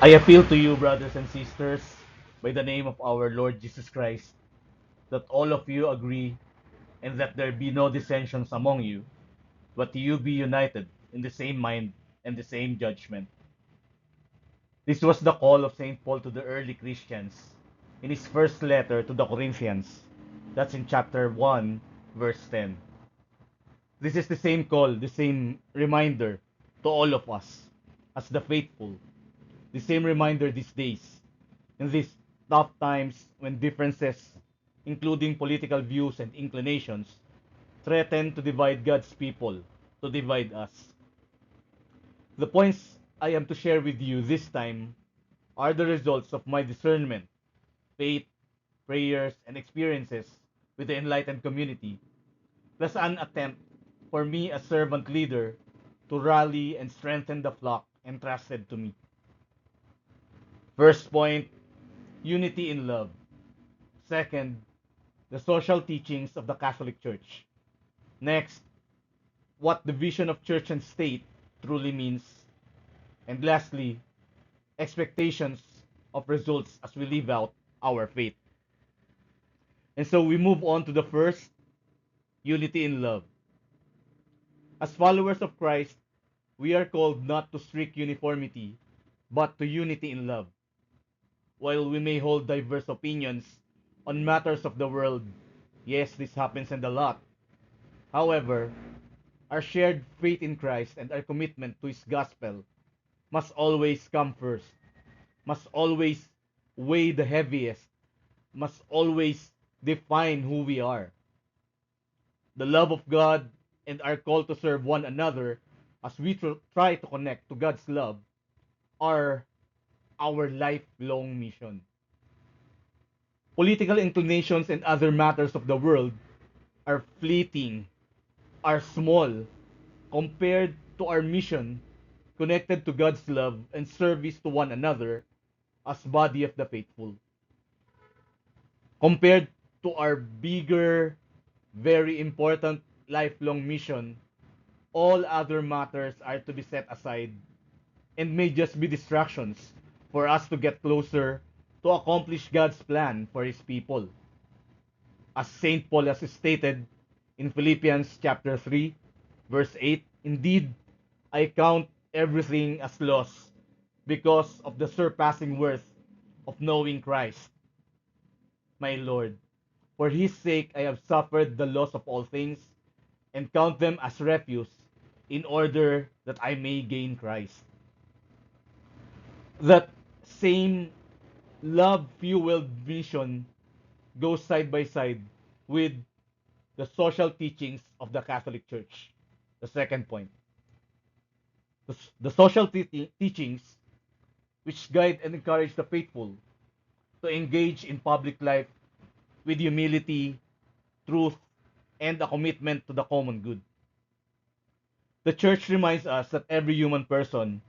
I appeal to you, brothers and sisters, by the name of our Lord Jesus Christ, that all of you agree and that there be no dissensions among you, but you be united in the same mind and the same judgment. This was the call of St. Paul to the early Christians in his first letter to the Corinthians. That's in chapter 1, verse 10. This is the same call, the same reminder to all of us as the faithful. The same reminder these days, in these tough times when differences, including political views and inclinations, threaten to divide God's people, to divide us. The points I am to share with you this time are the results of my discernment, faith, prayers, and experiences with the enlightened community, plus an attempt for me as servant leader to rally and strengthen the flock entrusted to me. First point, unity in love. Second, the social teachings of the Catholic Church. Next, what the vision of church and state truly means. And lastly, expectations of results as we live out our faith. And so we move on to the first, unity in love. As followers of Christ, we are called not to strict uniformity, but to unity in love. While we may hold diverse opinions on matters of the world, yes, this happens and a lot. However, our shared faith in Christ and our commitment to His gospel must always come first, must always weigh the heaviest, must always define who we are. The love of God and our call to serve one another as we tr- try to connect to God's love are our lifelong mission. Political inclinations and other matters of the world are fleeting, are small compared to our mission connected to God's love and service to one another as body of the faithful. Compared to our bigger, very important lifelong mission, all other matters are to be set aside and may just be distractions for us to get closer to accomplish God's plan for his people. As St. Paul has stated in Philippians chapter 3, verse 8, Indeed, I count everything as loss because of the surpassing worth of knowing Christ, my Lord. For his sake I have suffered the loss of all things and count them as refuse in order that I may gain Christ. That same love fueled mission goes side by side with the social teachings of the Catholic Church. The second point. The, the social te- teachings which guide and encourage the faithful to engage in public life with humility, truth, and a commitment to the common good. The church reminds us that every human person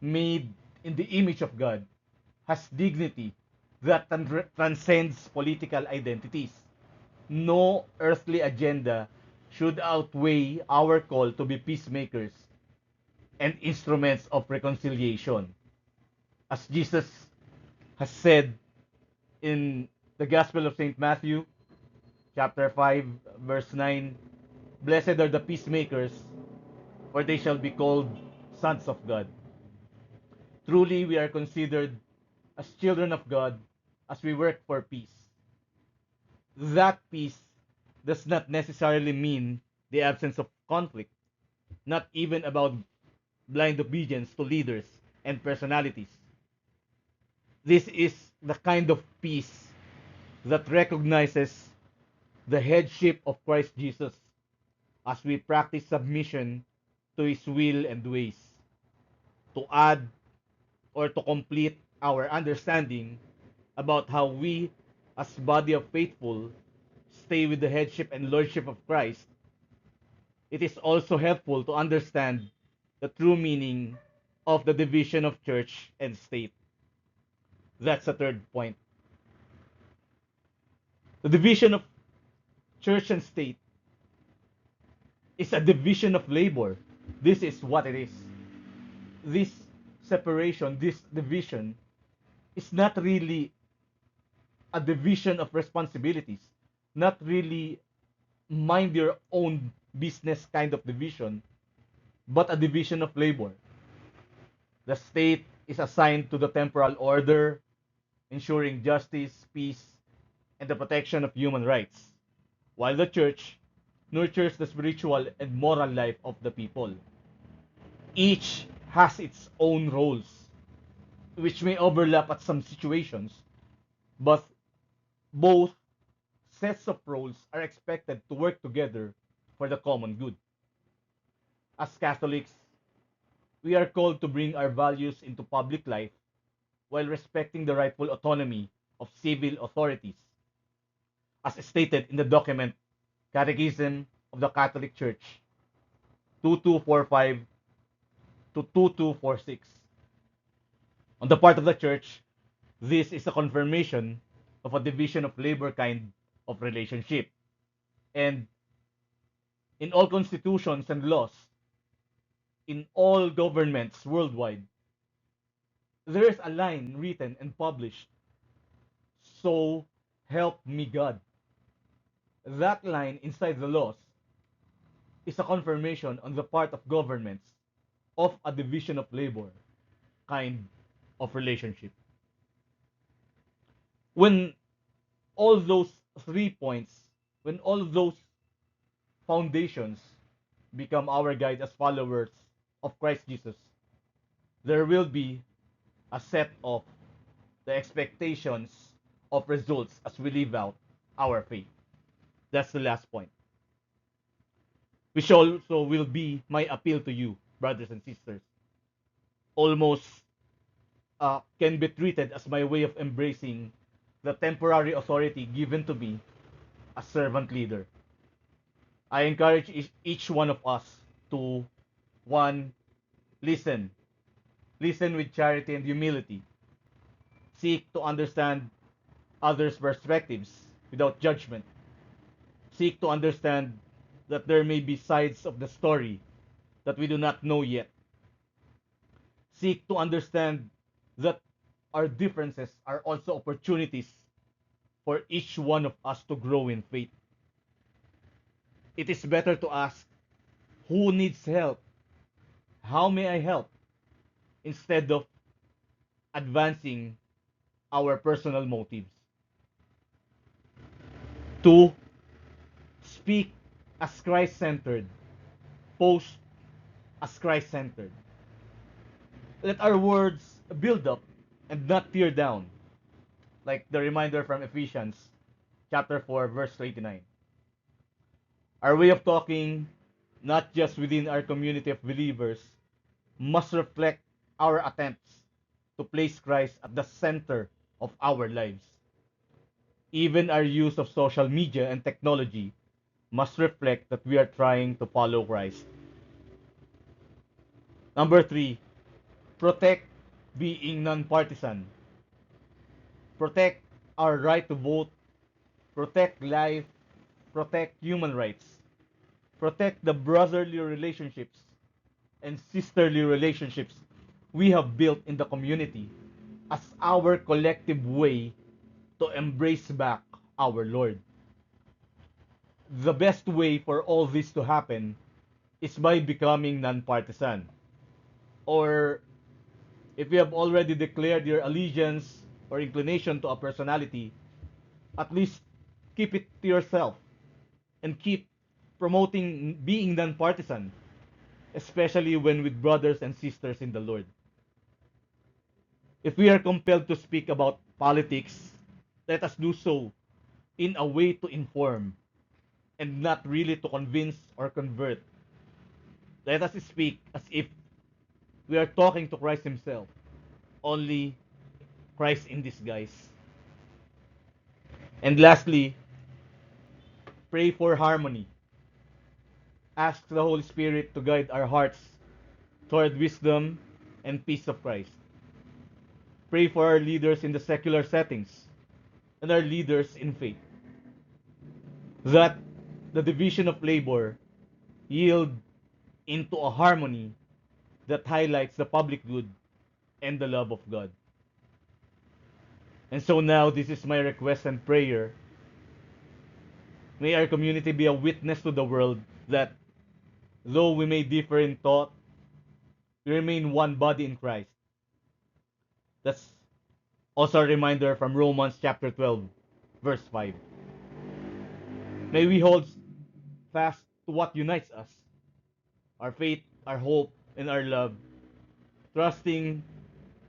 made in the image of God has dignity that transcends political identities. No earthly agenda should outweigh our call to be peacemakers and instruments of reconciliation. As Jesus has said in the Gospel of St. Matthew, chapter 5, verse 9 Blessed are the peacemakers, for they shall be called sons of God. Truly, we are considered as children of God as we work for peace. That peace does not necessarily mean the absence of conflict, not even about blind obedience to leaders and personalities. This is the kind of peace that recognizes the headship of Christ Jesus as we practice submission to his will and ways to add or to complete our understanding about how we as body of faithful stay with the headship and lordship of Christ it is also helpful to understand the true meaning of the division of church and state that's the third point the division of church and state is a division of labor. This is what it is. This separation, this division, is not really a division of responsibilities, not really mind your own business kind of division, but a division of labor. The state is assigned to the temporal order, ensuring justice, peace, and the protection of human rights, while the church nurtures the spiritual and moral life of the people. Each has its own roles, which may overlap at some situations, but both sets of roles are expected to work together for the common good. As Catholics, we are called to bring our values into public life while respecting the rightful autonomy of civil authorities, as stated in the document Catechism of the Catholic Church 2245 to 2246. On the part of the Church, this is a confirmation of a division of labor kind of relationship. And in all constitutions and laws, in all governments worldwide, there is a line written and published. So help me God. That line inside the laws is a confirmation on the part of governments of a division of labor kind of relationship. When all those three points, when all those foundations become our guide as followers of Christ Jesus, there will be a set of the expectations of results as we live out our faith. That's the last point. Which also will be my appeal to you, brothers and sisters. Almost uh, can be treated as my way of embracing the temporary authority given to me as servant leader. I encourage each, one of us to one, listen. Listen with charity and humility. Seek to understand others' perspectives without judgment. Seek to understand that there may be sides of the story that we do not know yet. Seek to understand that our differences are also opportunities for each one of us to grow in faith. It is better to ask, Who needs help? How may I help? Instead of advancing our personal motives. Two, speak as Christ centered, post as Christ centered. Let our words build up and not tear down, like the reminder from Ephesians chapter 4, verse 29. Our way of talking, not just within our community of believers, must reflect our attempts to place Christ at the center of our lives. Even our use of social media and technology must reflect that we are trying to follow Christ. Number three, protect being non-partisan. Protect our right to vote, protect life, protect human rights, protect the brotherly relationships and sisterly relationships we have built in the community as our collective way to embrace back our Lord. The best way for all this to happen is by becoming non-partisan. Or if you have already declared your allegiance or inclination to a personality, at least keep it to yourself and keep promoting being non-partisan, especially when with brothers and sisters in the Lord. If we are compelled to speak about politics, let us do so in a way to inform and not really to convince or convert. Let us speak as if we are talking to Christ Himself, only Christ in disguise. And lastly, pray for harmony. Ask the Holy Spirit to guide our hearts toward wisdom and peace of Christ. Pray for our leaders in the secular settings and our leaders in faith. That the division of labor yield into a harmony that highlights the public good and the love of God. And so now, this is my request and prayer. May our community be a witness to the world that though we may differ in thought, we remain one body in Christ. That's also a reminder from Romans chapter 12, verse 5. May we hold fast to what unites us our faith, our hope, and our love, trusting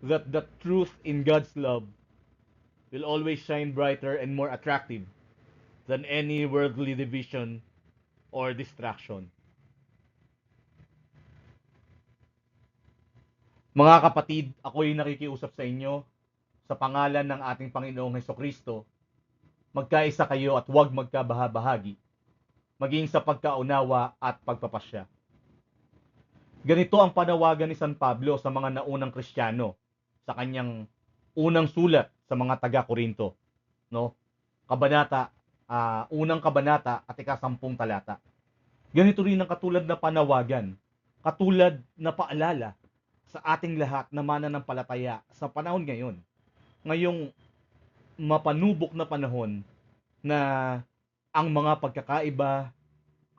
that the truth in God's love will always shine brighter and more attractive than any worldly division or distraction. Mga kapatid, ako'y nakikiusap sa inyo sa pangalan ng ating Panginoong Heso Kristo. Magkaisa kayo at huwag magkabahabahagi, maging sa pagkaunawa at pagpapasya. Ganito ang panawagan ni San Pablo sa mga naunang Kristiyano sa kanyang unang sulat sa mga taga-Korinto, no? Kabanata, ah, unang kabanata at ikasampung talata. Ganito rin ang katulad na panawagan, katulad na paalala sa ating lahat na mananampalataya sa panahon ngayon. Ngayong mapanubok na panahon na ang mga pagkakaiba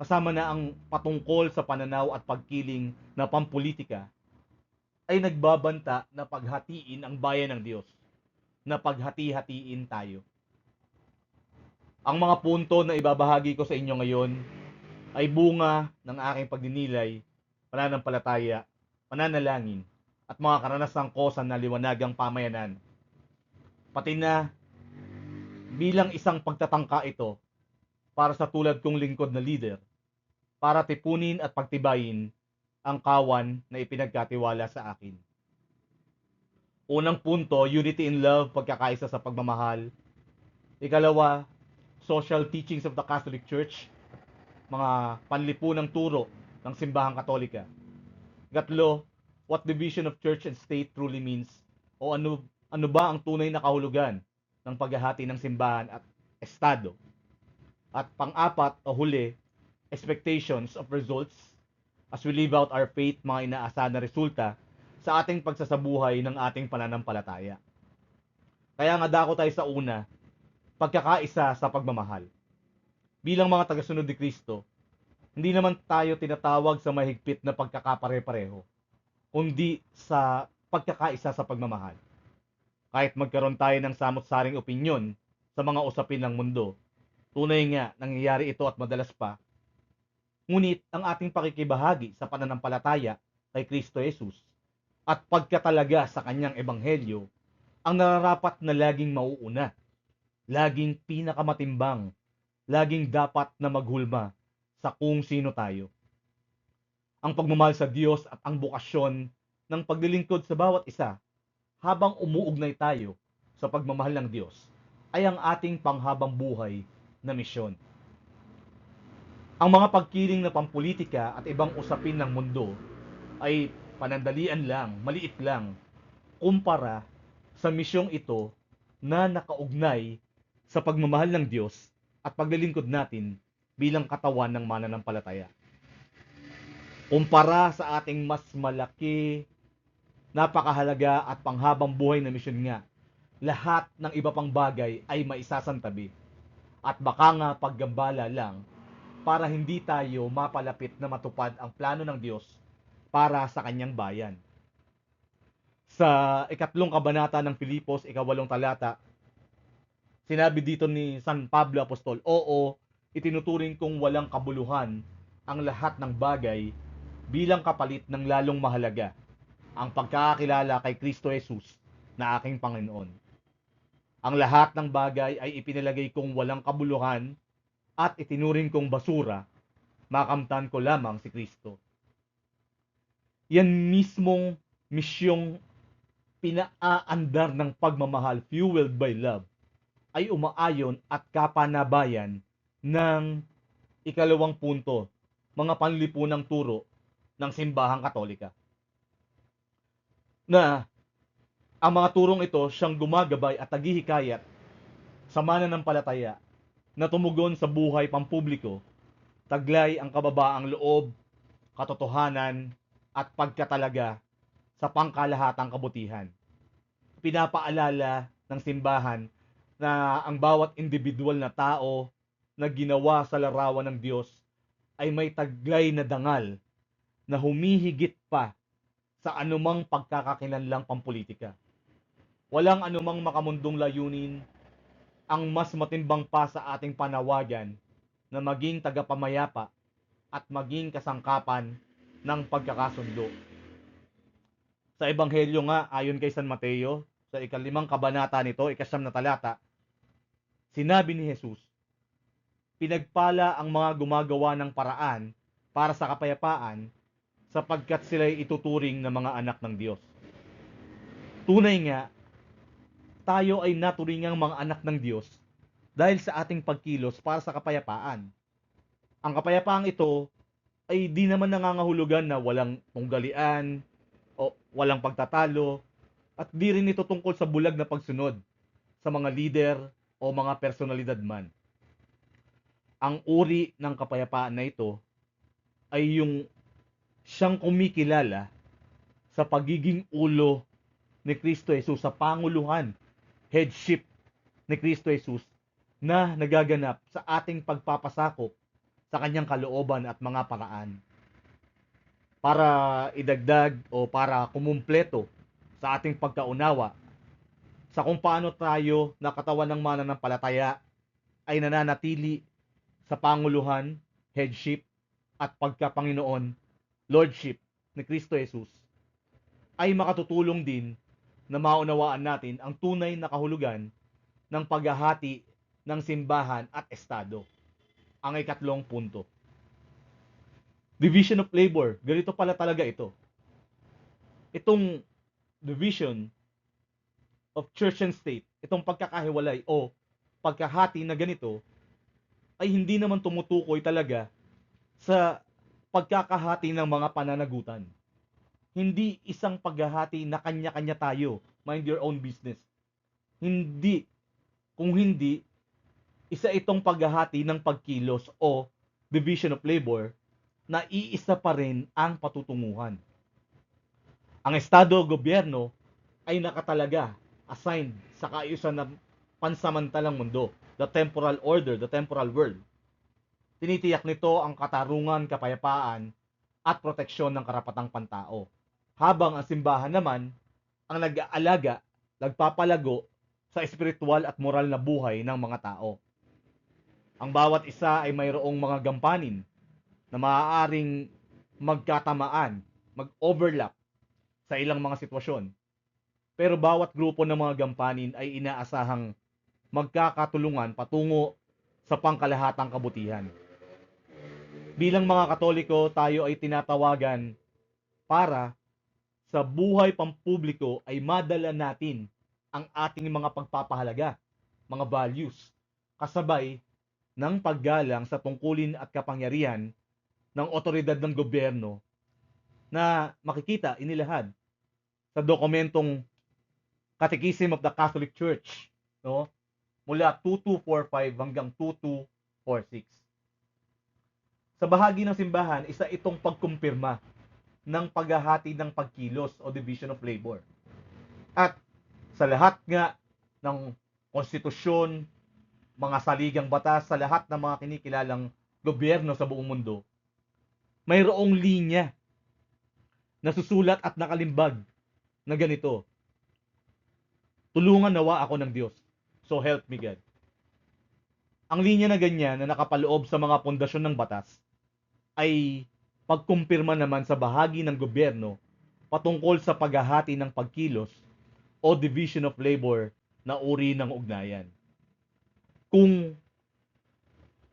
kasama na ang patungkol sa pananaw at pagkiling na pampolitika ay nagbabanta na paghatiin ang bayan ng Diyos, na paghati-hatiin tayo. Ang mga punto na ibabahagi ko sa inyo ngayon ay bunga ng aking pagdinilay, pananampalataya, pananalangin, at mga karanasang ko sa naliwanagang pamayanan. Pati na bilang isang pagtatangka ito para sa tulad kong lingkod na leader, para tipunin at pagtibayin ang kawan na ipinagkatiwala sa akin. Unang punto, unity in love, pagkakaisa sa pagmamahal. Ikalawa, social teachings of the Catholic Church, mga panlipunang turo ng simbahang katolika. Gatlo, what division of church and state truly means o ano ano ba ang tunay na kahulugan ng paghahati ng simbahan at estado. At pang-apat o huli, expectations of results as we live out our faith, mga inaasahan na resulta sa ating pagsasabuhay ng ating pananampalataya. Kaya nga dako tayo sa una, pagkakaisa sa pagmamahal. Bilang mga tagasunod ni Kristo, hindi naman tayo tinatawag sa mahigpit na pagkakapare-pareho, kundi sa pagkakaisa sa pagmamahal. Kahit magkaroon tayo ng samot-saring opinyon sa mga usapin ng mundo, tunay nga nangyayari ito at madalas pa, ngunit ang ating pakikibahagi sa pananampalataya kay Kristo Jesus at pagkatalaga sa kanyang ebanghelyo ang nararapat na laging mauuna, laging pinakamatimbang, laging dapat na maghulma sa kung sino tayo. Ang pagmamahal sa Diyos at ang bukasyon ng paglilingkod sa bawat isa habang umuugnay tayo sa pagmamahal ng Diyos ay ang ating panghabang buhay na misyon. Ang mga pagkiling na pampolitika at ibang usapin ng mundo ay panandalian lang, maliit lang, kumpara sa misyong ito na nakaugnay sa pagmamahal ng Diyos at paglilingkod natin bilang katawan ng mananampalataya. Kumpara sa ating mas malaki, napakahalaga at panghabang buhay na misyon nga, lahat ng iba pang bagay ay maisasantabi. At baka nga paggambala lang para hindi tayo mapalapit na matupad ang plano ng Diyos para sa kanyang bayan. Sa ikatlong kabanata ng Filipos, ikawalong talata, sinabi dito ni San Pablo Apostol, Oo, itinuturing kong walang kabuluhan ang lahat ng bagay bilang kapalit ng lalong mahalaga ang pagkakakilala kay Kristo Jesus na aking Panginoon. Ang lahat ng bagay ay ipinalagay kong walang kabuluhan at itinuring kong basura, makamtan ko lamang si Kristo. Yan mismong misyong pinaaandar ng pagmamahal fueled by love ay umaayon at kapanabayan ng ikalawang punto, mga panlipunang turo ng simbahang katolika. Na ang mga turong ito siyang gumagabay at taghihikayat sa mananampalataya na tumugon sa buhay pampubliko, taglay ang kababaang loob, katotohanan, at pagkatalaga sa pangkalahatang kabutihan. Pinapaalala ng simbahan na ang bawat individual na tao na ginawa sa larawan ng Diyos ay may taglay na dangal na humihigit pa sa anumang pagkakakilanlang pampolitika. Walang anumang makamundong layunin ang mas matimbang pa sa ating panawagan na maging tagapamayapa at maging kasangkapan ng pagkakasundo. Sa Ebanghelyo nga, ayon kay San Mateo, sa ikalimang kabanata nito, ikasyam na talata, sinabi ni Jesus, Pinagpala ang mga gumagawa ng paraan para sa kapayapaan sapagkat sila'y ituturing na mga anak ng Diyos. Tunay nga, tayo ay naturingang mga anak ng Diyos dahil sa ating pagkilos para sa kapayapaan. Ang kapayapaang ito ay di naman nangangahulugan na walang tunggalian o walang pagtatalo at di rin ito tungkol sa bulag na pagsunod sa mga leader o mga personalidad man. Ang uri ng kapayapaan na ito ay yung siyang kumikilala sa pagiging ulo ni Kristo Jesus sa panguluhan, headship ni Kristo Jesus na nagaganap sa ating pagpapasakop sa kanyang kalooban at mga paraan. Para idagdag o para kumumpleto sa ating pagkaunawa sa kung paano tayo na katawan ng mananampalataya ay nananatili sa panguluhan, headship, at pagkapanginoon, lordship ni Kristo Jesus, ay makatutulong din na maunawaan natin ang tunay na kahulugan ng paghahati ng simbahan at estado. Ang ikatlong punto. Division of labor. Ganito pala talaga ito. Itong division of church and state, itong pagkakahiwalay o pagkahati na ganito, ay hindi naman tumutukoy talaga sa pagkakahati ng mga pananagutan. Hindi isang paghahati na kanya-kanya tayo, mind your own business. Hindi. Kung hindi, isa itong paghahati ng pagkilos o division of labor na iisa pa rin ang patutunguhan. Ang estado o gobyerno ay nakatalaga, assigned sa kaayusan ng pansamantalang mundo, the temporal order, the temporal world. Tinitiyak nito ang katarungan, kapayapaan, at proteksyon ng karapatang pantao. Habang ang simbahan naman ang nag-aalaga, nagpapalago sa espiritual at moral na buhay ng mga tao. Ang bawat isa ay mayroong mga gampanin na maaaring magkatamaan, mag-overlap sa ilang mga sitwasyon. Pero bawat grupo ng mga gampanin ay inaasahang magkakatulungan patungo sa pangkalahatang kabutihan. Bilang mga Katoliko, tayo ay tinatawagan para sa buhay pampubliko ay madala natin ang ating mga pagpapahalaga, mga values, kasabay ng paggalang sa tungkulin at kapangyarihan ng otoridad ng gobyerno na makikita inilahad sa dokumentong Catechism of the Catholic Church, no? Mula 2245 hanggang 2246. Sa bahagi ng simbahan, isa itong pagkumpirma ng paghahati ng pagkilos o division of labor. At sa lahat nga ng konstitusyon, mga saligang batas, sa lahat ng mga kinikilalang gobyerno sa buong mundo, mayroong linya na susulat at nakalimbag na ganito. Tulungan nawa ako ng Diyos. So help me God. Ang linya na ganyan na nakapaloob sa mga pundasyon ng batas ay pagkumpirma naman sa bahagi ng gobyerno patungkol sa paghahati ng pagkilos o division of labor na uri ng ugnayan. Kung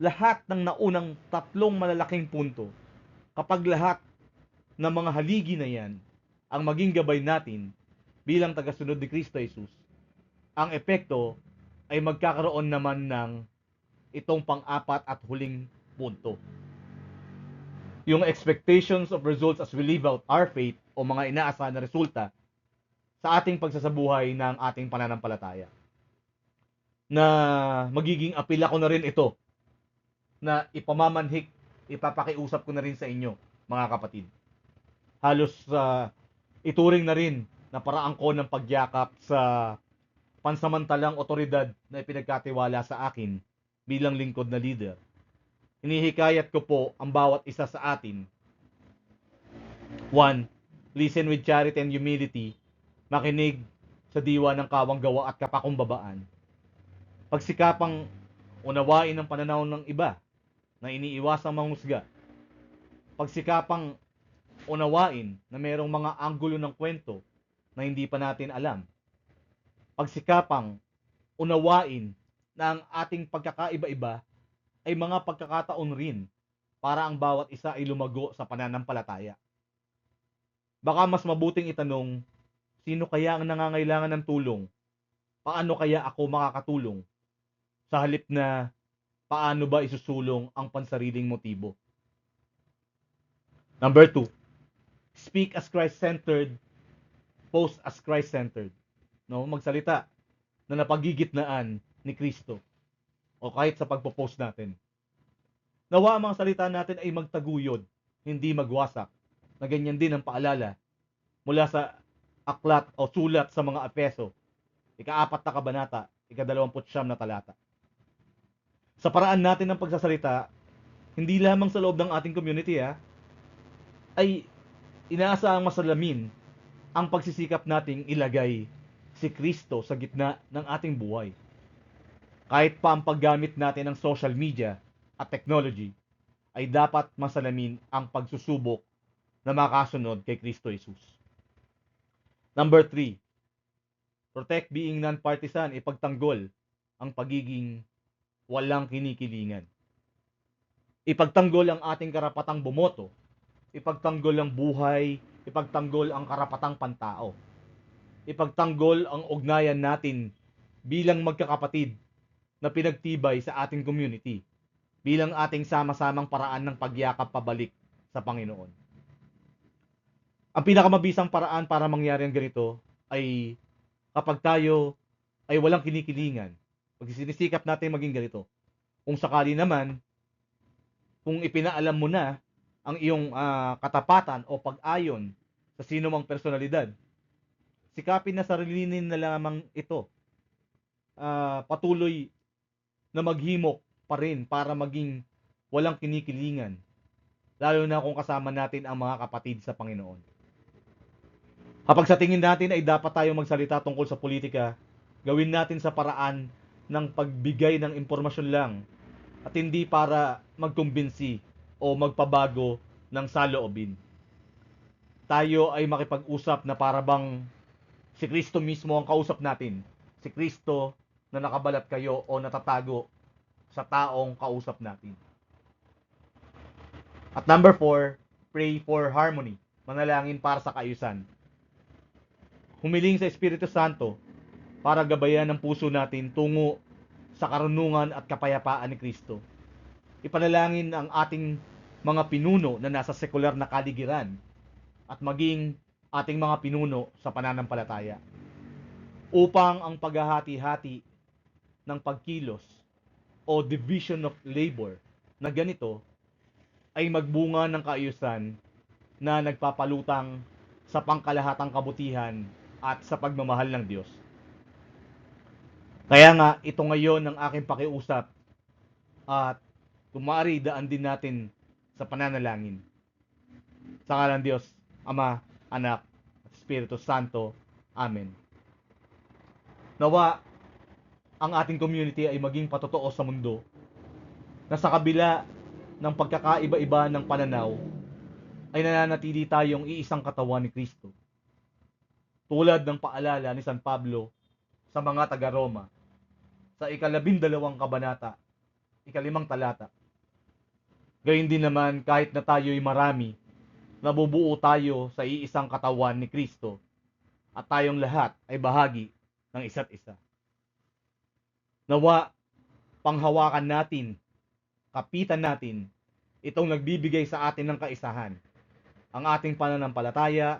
lahat ng naunang tatlong malalaking punto, kapag lahat ng mga haligi na yan ang maging gabay natin bilang tagasunod ni Kristo Jesus, ang epekto ay magkakaroon naman ng itong pang-apat at huling punto. Yung expectations of results as we live out our faith o mga inaasahan na resulta sa ating pagsasabuhay ng ating pananampalataya. Na magiging apila ko na rin ito na ipamamanhik, ipapakiusap ko na rin sa inyo, mga kapatid. Halos uh, Ituring na rin na paraan ko ng pagyakap sa pansamantalang otoridad na ipinagkatiwala sa akin bilang lingkod na leader. Inihikayat ko po ang bawat isa sa atin. 1. Listen with charity and humility. Makinig sa diwa ng kawang gawa at kapakumbabaan. Pagsikapang unawain ang pananaw ng iba na iniiwasang manghusga. Pagsikapang unawain na mayroong mga anggulo ng kwento na hindi pa natin alam. Pagsikapang unawain na ang ating pagkakaiba-iba ay mga pagkakataon rin para ang bawat isa ay lumago sa pananampalataya. Baka mas mabuting itanong, sino kaya ang nangangailangan ng tulong? Paano kaya ako makakatulong? Sa halip na paano ba isusulong ang pansariling motibo? Number two, speak as Christ-centered, post as Christ-centered. No, magsalita na napagigitnaan ni Kristo o kahit sa pagpo-post natin. Nawa ang mga salita natin ay magtaguyod, hindi magwasak. Na ganyan din ang paalala mula sa aklat o sulat sa mga Apeso, ikaapat na kabanata, ikadalawamput siyam na talata. Sa paraan natin ng pagsasalita, hindi lamang sa loob ng ating community ha, ay inaasahang masalamin ang pagsisikap nating ilagay si Kristo sa gitna ng ating buhay. Kahit pa ang paggamit natin ng social media at technology, ay dapat masalamin ang pagsusubok na makasunod kay Kristo Jesus. Number three, protect being non-partisan, ipagtanggol ang pagiging walang kinikilingan. Ipagtanggol ang ating karapatang bumoto, ipagtanggol ang buhay, ipagtanggol ang karapatang pantao. Ipagtanggol ang ugnayan natin bilang magkakapatid na pinagtibay sa ating community bilang ating sama-samang paraan ng pagyakap pabalik sa Panginoon. Ang pinakamabisang paraan para mangyari ang ganito ay kapag tayo ay walang kinikilingan. Pag sinisikap natin maging ganito. Kung sakali naman, kung ipinaalam mo na ang iyong uh, katapatan o pag-ayon sa sino mang personalidad, sikapin na sarilinin na lamang ito. Uh, patuloy na maghimok pa rin para maging walang kinikilingan. Lalo na kung kasama natin ang mga kapatid sa Panginoon. Kapag sa tingin natin ay dapat tayo magsalita tungkol sa politika, gawin natin sa paraan ng pagbigay ng impormasyon lang at hindi para magkumbinsi o magpabago ng saloobin. Tayo ay makipag-usap na para bang si Kristo mismo ang kausap natin. Si Kristo na nakabalat kayo o natatago sa taong kausap natin. At number four, pray for harmony. Manalangin para sa kaayusan humiling sa Espiritu Santo para gabayan ang puso natin tungo sa karunungan at kapayapaan ni Kristo. Ipanalangin ang ating mga pinuno na nasa sekular na kaligiran at maging ating mga pinuno sa pananampalataya upang ang paghahati-hati ng pagkilos o division of labor na ganito ay magbunga ng kaayusan na nagpapalutang sa pangkalahatang kabutihan at sa pagmamahal ng Diyos. Kaya nga, ito ngayon ang aking pakiusap at kumari daan din natin sa pananalangin. Sa ngalan Diyos, Ama, Anak, Espiritu Santo. Amen. Nawa, ang ating community ay maging patotoo sa mundo na sa kabila ng pagkakaiba-iba ng pananaw ay nananatili tayong iisang katawan ni Kristo tulad ng paalala ni San Pablo sa mga taga-Roma sa ikalabindalawang kabanata, ikalimang talata. Gayun din naman kahit na tayo'y marami, nabubuo tayo sa iisang katawan ni Kristo at tayong lahat ay bahagi ng isa't isa. Nawa, panghawakan natin, kapitan natin, itong nagbibigay sa atin ng kaisahan. Ang ating pananampalataya,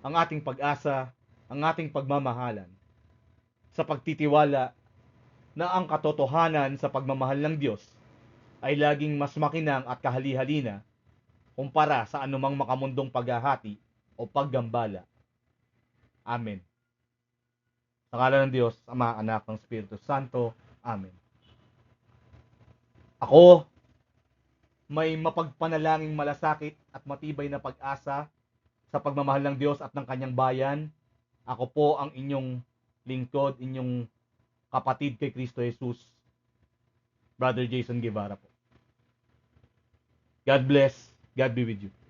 ang ating pag-asa, ang ating pagmamahalan sa pagtitiwala na ang katotohanan sa pagmamahal ng Diyos ay laging mas makinang at kahali-halina kumpara sa anumang makamundong paghahati o paggambala Amen. Sa ng Diyos, Ama, Anak, ng Espiritu Santo. Amen. Ako, may mapagpanalangin malasakit at matibay na pag-asa sa pagmamahal ng Diyos at ng kanyang bayan. Ako po ang inyong lingkod, inyong kapatid kay Kristo Jesus, Brother Jason Guevara po. God bless. God be with you.